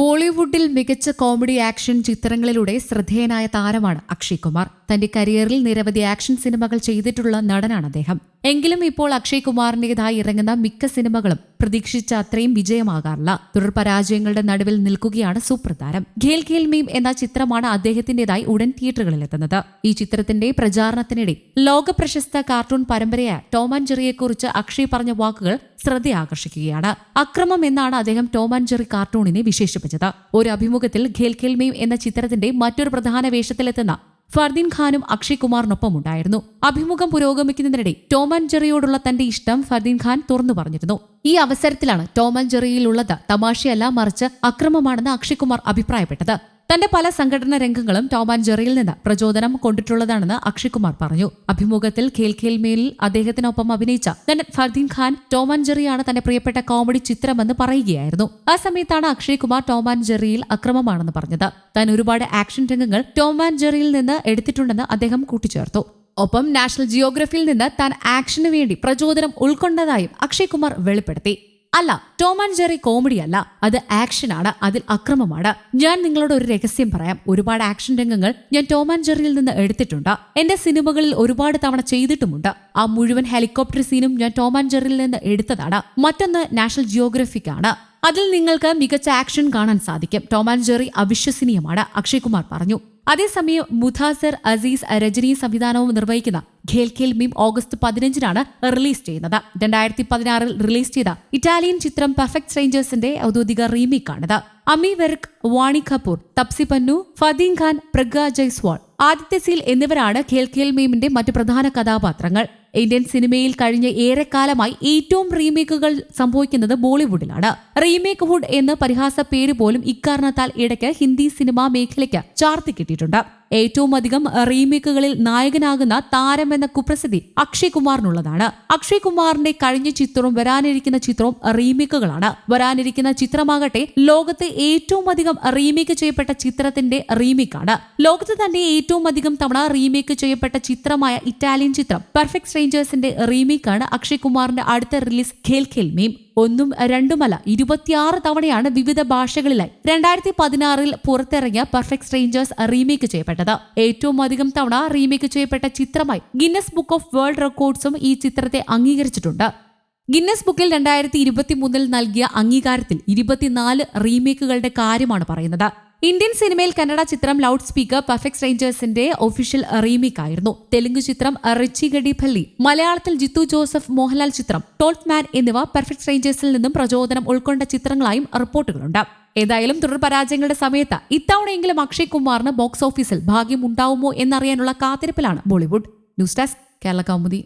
ബോളിവുഡിൽ മികച്ച comedy action ചിത്രങ്ങളിലൂടെ ശ്രദ്ധേയനായ താരമാണ് അക്ഷയ് കുമാർ തന്റെ കരിയറിൽ നിരവധി ആക്ഷൻ സിനിമകൾ ചെയ്തിട്ടുള്ള നടനാണ് അദ്ദേഹം. എങ്കിലും ഇപ്പോൾ അക്ഷയ് കുമാറിന്റേതായി ഇറങ്ങുന്ന മിക്ക സിനിമകളും പ്രതീക്ഷിച്ച അത്രയും വിജയമാകാറില്ല. തുടർ പരാജയങ്ങളുടെ നടുവിൽ നിൽക്കുകയാണ് സൂപ്രതാരം ഖേൽ ഖേൽ മീം എന്ന ചിത്രമാണ് അദ്ദേഹത്തിന്റേതായി ഉടൻ തിയേറ്ററുകളിൽ എത്തുന്നത് ഈ ചിത്രത്തിന്റെ പ്രചാരണത്തിനിടെ ലോക പ്രശസ്ത കാർട്ടൂൺ പരമ്പരയായ ടോം ആൻഡ് ജെറിയെക്കുറിച്ച് അക്ഷയ് പറഞ്ഞ വാക്കുകൾ ശ്രദ്ധയാകർഷിക്കുകയാണ്. അക്രമം എന്നാണ് അദ്ദേഹം ടോം ആൻഡ് ജെറി കാർട്ടൂണിനെ വിശേഷിപ്പിച്ചത്. ഒരു അഭിമുഖത്തിൽ ഖേൽ ഖേൽ എന്ന ചിത്രത്തിന്റെ മറ്റൊരു പ്രധാന വേഷത്തിലെത്തുന്ന ഫർദീൻ ഖാനും അക്ഷയ് കുമാറിനൊപ്പം ഉണ്ടായിരുന്നു. അഭിമുഖം പുരോഗമിക്കുന്നതിനിടെ ടോം ആൻഡ് ജെറിയോടുള്ള തന്റെ ഇഷ്ടം ഫർദീൻ ഖാൻ തുറന്നു പറഞ്ഞിരുന്നു. ഈ അവസരത്തിലാണ് ടോം ആൻഡ് ജെറിയിലുള്ളത് തമാശയല്ല മറിച്ച് അക്രമമാണെന്ന് അക്ഷയ് കുമാർ അഭിപ്രായപ്പെട്ടത്. തന്റെ പല സംഘടന രംഗങ്ങളും ടോം ആൻഡ് ജെറിയിൽ നിന്ന് പ്രചോദനം കൊണ്ടിട്ടുള്ളതാണെന്ന് അക്ഷയ് കുമാർ പറഞ്ഞു. അഭിമുഖത്തിൽ ഖേൽ ഖേൽ മേലിൽ അദ്ദേഹത്തിനൊപ്പം അഭിനയിച്ച നടൻ ഫർദീൻ ഖാൻ ടോം ആൻഡ് ജെറിയാണ് തന്റെ പ്രിയപ്പെട്ട കോമഡി ചിത്രമെന്ന് പറയുകയായിരുന്നു. ആ സമയത്താണ് അക്ഷയ് കുമാർ ടോം ആൻഡ് ജെറിയിൽ അക്രമമാണെന്ന് പറഞ്ഞത്. താൻ ഒരുപാട് ആക്ഷൻ രംഗങ്ങൾ ടോം ആൻഡ് ജെറിയിൽ നിന്ന് എടുത്തിട്ടുണ്ടെന്ന് അദ്ദേഹം കൂട്ടിച്ചേർത്തു. ഒപ്പം നാഷണൽ ജിയോഗ്രഫിയിൽ നിന്ന് താൻ ആക്ഷന് വേണ്ടി പ്രചോദനം ഉൾക്കൊണ്ടതായും അക്ഷയ് കുമാർ വെളിപ്പെടുത്തി. അല്ല ടോം ആൻഡ് ജെറി കോമഡി അല്ല. അത് ആക്ഷൻ ആണ്. അതിൽ അക്രമമാണ്. ഞാൻ നിങ്ങളോട് ഒരു രഹസ്യം പറയാം. ഒരുപാട് ആക്ഷൻ രംഗങ്ങൾ ഞാൻ ടോം ആൻഡ് ജെറിയിൽ നിന്ന് എടുത്തിട്ടുണ്ട്. എന്റെ സിനിമകളിൽ ഒരുപാട് തവണ ചെയ്തിട്ടുമുണ്ട്. ആ മുഴുവൻ ഹെലികോപ്റ്റർ സീനും ഞാൻ ടോം ആൻഡ് ജെറിയിൽ നിന്ന് എടുത്തതാണ്. മറ്റൊന്ന് നാഷണൽ ജിയോഗ്രഫിക് ആണ്. അതിൽ നിങ്ങൾക്ക് മികച്ച ആക്ഷൻ കാണാൻ സാധിക്കും. ടോം ആൻഡ് ജെറി അവിശ്വസനീയമാണ്. അക്ഷയ് കുമാർ പറഞ്ഞു. അതേസമയം മുഥാസർ അസീസ് രജനി സംവിധാനവും നിർവഹിക്കുന്ന ഖേൽ ഖേൽ മീം ഓഗസ്റ്റ് പതിനഞ്ചിനാണ് റിലീസ് ചെയ്യുന്നത്. രണ്ടായിരത്തി പതിനാറിൽ റിലീസ് ചെയ്ത ഇറ്റാലിയൻ ചിത്രം പെർഫെക്റ്റ് സ്ട്രേഞ്ചേഴ്സിന്റെ ഔദ്യോഗിക റീമേക്കാണിത്. അമി വെർക്ക് വാണി കപൂർ തപ്സി പന്നു ഫദീൻ ഖാൻ പ്രഗ ജയ്സ്വാൾ ആദിത്യ സീൽ എന്നിവരാണ് ഖേൽ ഖേൽ മീമിന്റെ മറ്റ് പ്രധാന കഥാപാത്രങ്ങൾ. ഇന്ത്യൻ സിനിമയിൽ കഴിഞ്ഞ ഏറെക്കാലമായി ഏറ്റവും റീമേക്കുകൾ സംഭവിക്കുന്നത് ബോളിവുഡിലാണ്. റീമേക്ക് ഹുഡ് എന്ന പരിഹാസ പേര് പോലും ഇക്കാരണത്താൽ ഇടയ്ക്ക് ഹിന്ദി സിനിമാ മേഖലയ്ക്ക് ചാർത്തി കിട്ടിയിട്ടുണ്ട്. ഏറ്റവും അധികം റീമേക്കുകളിൽ നായകനാകുന്ന താരം എന്ന കുപ്രസിദ്ധി അക്ഷയ് കുമാറിനുള്ളതാണ് അക്ഷയ് കുമാറിന്റെ കഴിഞ്ഞ ചിത്രവും വരാനിരിക്കുന്ന ചിത്രവും റീമേക്കുകളാണ്. വരാനിരിക്കുന്ന ചിത്രമാകട്ടെ ലോകത്തെ ഏറ്റവും അധികം റീമേക്ക് ചെയ്യപ്പെട്ട ചിത്രത്തിന്റെ റീമേക്കാണ്. ലോകത്ത് തന്നെ ഏറ്റവും അധികം തവണ റീമേക്ക് ചെയ്യപ്പെട്ട ചിത്രമായ ഇറ്റാലിയൻ ചിത്രം പെർഫെക്റ്റ് സ്ട്രേഞ്ചേഴ്സിന്റെ റീമേക്കാണ് അക്ഷയ് കുമാറിന്റെ അടുത്ത റിലീസ് ഖേൽ ഖേൽ മീം. ഒന്നും രണ്ടുമല്ല ഇരുപത്തിയാറ് തവണയാണ് വിവിധ ഭാഷകളിലായി. രണ്ടായിരത്തി പതിനാറിൽ പുറത്തിറങ്ങിയ പെർഫെക്റ്റ് സ്ട്രേഞ്ചേഴ്സ് റീമേക്ക് ചെയ്യപ്പെട്ടത്. ഏറ്റവും അധികം തവണ റീമേക്ക് ചെയ്യപ്പെട്ട ചിത്രമായി ഗിന്നസ് ബുക്ക് ഓഫ് വേൾഡ് റെക്കോർഡ്സും ഈ ചിത്രത്തെ അംഗീകരിച്ചിട്ടുണ്ട്. ഗിന്നസ് ബുക്കിൽ രണ്ടായിരത്തി ഇരുപത്തി മൂന്നിൽ നൽകിയ അംഗീകാരത്തിൽ ഇരുപത്തിനാല് റീമേക്കുകളുടെ കാര്യമാണ് പറയുന്നത്. ഇന്ത്യൻ സിനിമയിൽ കന്നഡ ചിത്രം ലൗഡ് സ്പീക്കർ പെർഫെക്റ്റ് സ്ട്രേഞ്ചേഴ്സിന്റെ ഒഫീഷ്യൽ റീമേക്ക് ആയിരുന്നു തെലുങ്ക് ചിത്രം റിച്ചി ഗഡി ഭല്ലി മലയാളത്തിൽ ജിത്തു ജോസഫ് മോഹൻലാൽ ചിത്രം ടോൾത്ത് മാൻ എന്നിവ പെർഫെക്റ്റ് സ്ട്രേഞ്ചേഴ്സിൽ നിന്നും പ്രചോദനം ഉൾക്കൊണ്ട ചിത്രങ്ങളായും റിപ്പോർട്ടുകളുണ്ട്. ഏതായാലും തുടർ പരാജയങ്ങളുടെ സമയത്ത് ഇത്തവണയെങ്കിലും അക്ഷയ് കുമാറിന് ബോക്സ് ഓഫീസിൽ ഭാഗ്യം ഉണ്ടാവുമോ എന്നറിയാനുള്ള കാത്തിരിപ്പിലാണ് Bollywood. News desk Kerala Kaumudi.